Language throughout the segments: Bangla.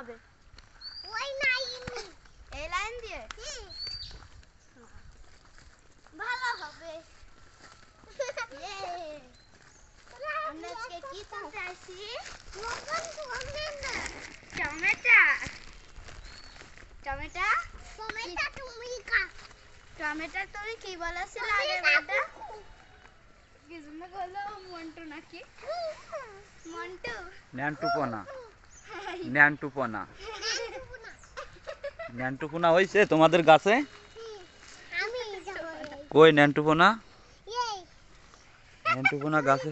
হবে। ওই লাইন এই লাইন দিয়ে? ভালো হবে। আমরা কি করতে আসি? টমেটা। টমেটা? টমেটা তুমি কা টমেটা তুমি কি বলেছিল বেটা বলো? মন্টু নাকি? মন্টু? না ন্যানটুপনা। ন্যানটুপনা। হয়েছে তোমাদের গাছে? আমি কই ন্যানটুপনা? ন্যানটুপনা গাছে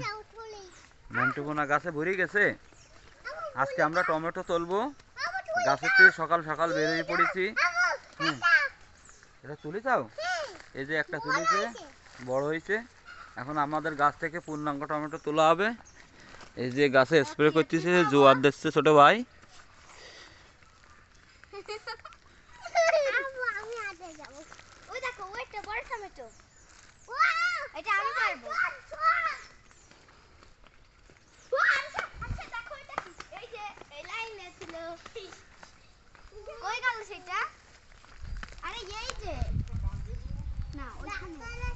ন্যানটুপনা গাছে ভরে গেছে? আজকে আমরা টমেটো তুলবো। গাছের থেকে সকাল সকাল বেরিয়ে পড়েছি। হুম। এটা তুলে যাও। এই যে একটা তুলেছে। বড় হয়েছে। এখন আমাদের গাছ থেকে পূর্ণাঙ্গ টমেটো তোলা হবে। এই যে গাছে স্প্রে করতেছে জোয়ার দিচ্ছে ছোট ভাই। সেটা আরে এই যে না ওইখানে